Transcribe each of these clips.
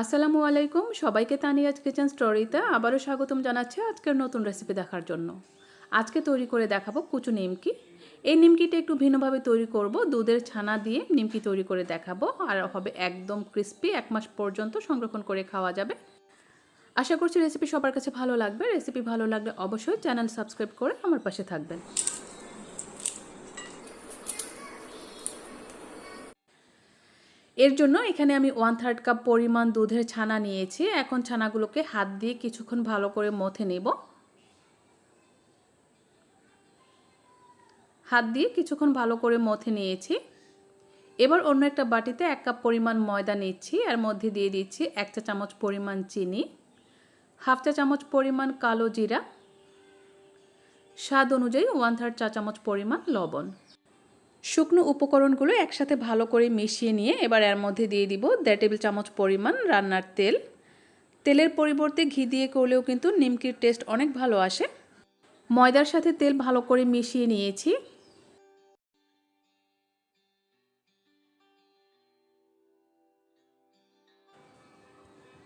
আসসালামু আলাইকুম, সবাইকে তানিয়াজ কিচেন স্টোরিতে আবারও স্বাগতম জানাচ্ছি আজকের নতুন রেসিপি দেখার জন্য। আজকে তৈরি করে দেখাবো কুচু নিমকি। এই নিমকিটা একটু ভিন্নভাবে তৈরি করব, দুধের ছানা দিয়ে নিমকি তৈরি করে দেখাবো, আর হবে একদম ক্রিস্পি এক মাস পর্যন্ত সংরক্ষণ করে খাওয়া যাবে। আশা করছি রেসিপি সবার কাছে ভালো লাগবে। রেসিপি ভালো লাগলে অবশ্যই চ্যানেল সাবস্ক্রাইব করে আমার পাশে থাকবেন। এর জন্য এখানে আমি ওয়ান থার্ড কাপ পরিমাণ দুধের ছানা নিয়েছি। এখন ছানাগুলোকে হাত দিয়ে কিছুক্ষণ ভালো করে মথে নেব। হাত দিয়ে কিছুক্ষণ ভালো করে মথে নিয়েছি। এবার অন্য একটা বাটিতে এক কাপ পরিমাণ ময়দা নিচ্ছি। এর মধ্যে দিয়ে দিচ্ছি এক চা চামচ পরিমাণ চিনি হাফ চা চামচ পরিমাণ কালো জিরা, স্বাদ অনুযায়ী ওয়ান থার্ড চা চামচ পরিমাণ লবণ। শুকনো উপকরণগুলো একসাথে ভালো করে মিশিয়ে নিয়ে এবার এর মধ্যে দিয়ে দিব দেড় টেবিল চামচ পরিমাণ রান্নার তেল। তেলের পরিবর্তে ঘি দিয়ে করলেও কিন্তু নিমকির টেস্ট অনেক ভালো আসে। ময়দার সাথে তেল ভালো করে মিশিয়ে নিয়েছি।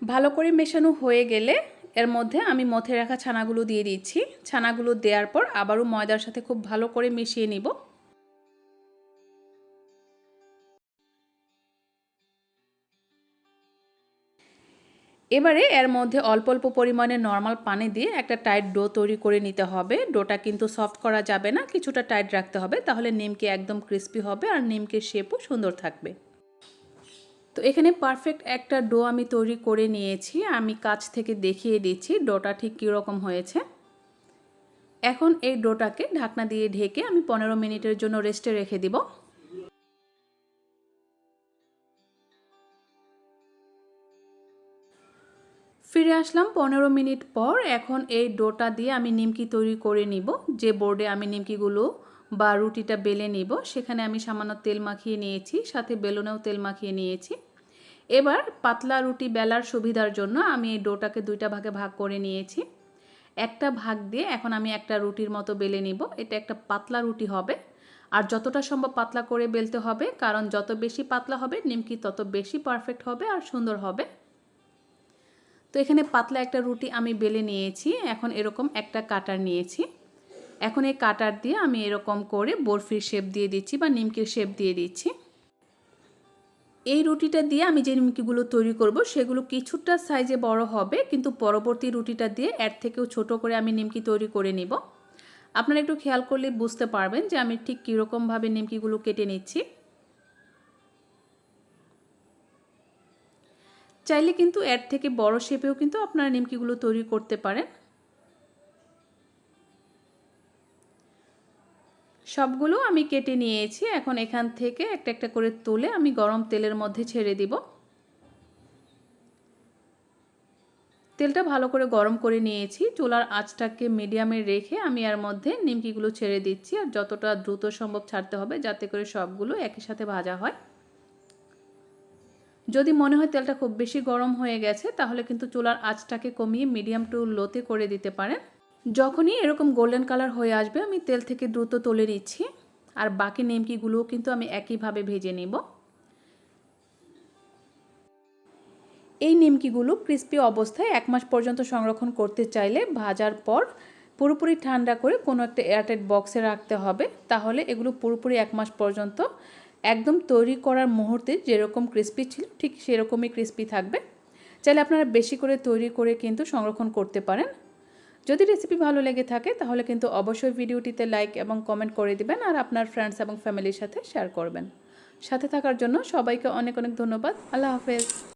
ভালো করে মেশানো হয়ে গেলে এর মধ্যে আমি মথে রাখা ছানাগুলো দিয়ে দিচ্ছি। ছানাগুলো দেওয়ার পর আবারও ময়দার সাথে খুব ভালো করে মিশিয়ে নিব। এবারে এর মধ্যে অল্প অল্প পরিমাণে নর্মাল পানি দিয়ে একটা টাইট ডো তৈরি করে নিতে হবে। ডোটা কিন্তু সফট করা যাবে না, কিছুটা টাইট রাখতে হবে, তাহলে নিমকি একদম ক্রিস্পি হবে আর নিমকির শেপও সুন্দর থাকবে। তো এখানে পারফেক্ট একটা ডো আমি তৈরি করে নিয়েছি, আমি কাছ থেকে দেখিয়ে দিচ্ছি ডোটা ঠিক কীরকম হয়েছে। এখন এই ডোটাকে ঢাকনা দিয়ে ঢেকে আমি পনেরো মিনিটের জন্য রেস্টে রেখে দিব। ফিরে আসলাম পনেরো মিনিট পর। এখন এই ডোটা দিয়ে আমি নিমকি তৈরি করে নিব। যে বোর্ডে আমি নিমকিগুলো বা রুটিটা বেলে নিব, সেখানে আমি সামান্য তেল মাখিয়ে নিয়েছি, সাথে বেলুনেও তেল মাখিয়ে নিয়েছি। এবার পাতলা রুটি বেলার সুবিধার জন্য আমি এই ডোটাকে দুইটা ভাগে ভাগ করে নিয়েছি। একটা ভাগ দিয়ে এখন আমি একটা রুটির মতো বেলে নিব। এটা একটা পাতলা রুটি হবে। আর যতটা সম্ভব পাতলা করে বেলতে হবে, কারণ যত বেশি পাতলা হবে, নিমকি তত বেশি পারফেক্ট হবে আর সুন্দর হবে। এখানে পাতলা একটা রুটি আমি বেলে নিয়েছি। এখন এরকম একটা কাটার নিয়েছি। এখন এই কাটার দিয়ে আমি এরকম করে বরফির শেপ দিয়ে দিচ্ছি বা নিমকির শেপ দিয়ে দিচ্ছি। এই রুটিটা দিয়ে আমি যে নিমকিগুলো তৈরি করব সেগুলো কিছুটা সাইজে বড় হবে, কিন্তু পরবর্তী রুটিটা দিয়ে এর থেকেও ছোট করে আমি নিমকি তৈরি করে নিব। আপনারা একটু খেয়াল করলে বুঝতে পারবেন যে আমি ঠিক কীরকমভাবে নিমকিগুলো কেটে নিচ্ছি। চাইলে কিন্তু এর থেকে বড় শেপেও কিন্তু আপনারা নিমকিগুলো তৈরি করতে পারেন। সবগুলো আমি কেটে নিয়েছি। এখন এখান থেকে একটা একটা করে তুলে আমি গরম তেলের মধ্যে ছেড়ে দিব। তেলটা ভালো করে গরম করে নিয়েছি। চুলার আঁচটাকে মিডিয়ামে রেখে আমি এর মধ্যে নিমকিগুলো ছেড়ে দিচ্ছি। আর যতটা দ্রুত সম্ভব ছাড়তে হবে যাতে করে সবগুলো একই সাথে ভাজা হয়। যদি মনে হয় তেলটা খুব বেশি গরম হয়ে গেছে, তাহলে কিন্তু চুলার আঁচটাকে কমিয়ে মিডিয়াম টু লোতে করে দিতে পারেন। যখনই এরকম গোল্ডেন কালার হয়ে আসবে, আমি তেল থেকে দ্রুত তুলে নিচ্ছি। আর বাকি নেমকিগুলোও কিন্তু আমি একইভাবে ভেজে নেব। এই নিমকিগুলো ক্রিস্পি অবস্থায় এক মাস পর্যন্ত সংরক্ষণ করতে চাইলে ভাজার পর পুরোপুরি ঠান্ডা করে কোনো একটা এয়ারটাইট বক্সে রাখতে হবে। তাহলে এগুলো পুরোপুরি এক মাস পর্যন্ত একদম তৈরি করার মুহূর্তে যেরকম ক্রিস্পি ছিল, ঠিক সেরকমই ক্রিস্পি থাকবে। চাইলে আপনারা বেশি করে তৈরি করে কিন্তু সংরক্ষণ করতে পারেন। যদি রেসিপি ভালো লেগে থাকে, তাহলে কিন্তু অবশ্যই ভিডিওটিতে লাইক এবং কমেন্ট করে দিবেন আর আপনার ফ্রেন্ডস এবং ফ্যামিলির সাথে শেয়ার করবেন। সাথে থাকার জন্য সবাইকে অনেক অনেক ধন্যবাদ। আল্লাহ হাফেজ।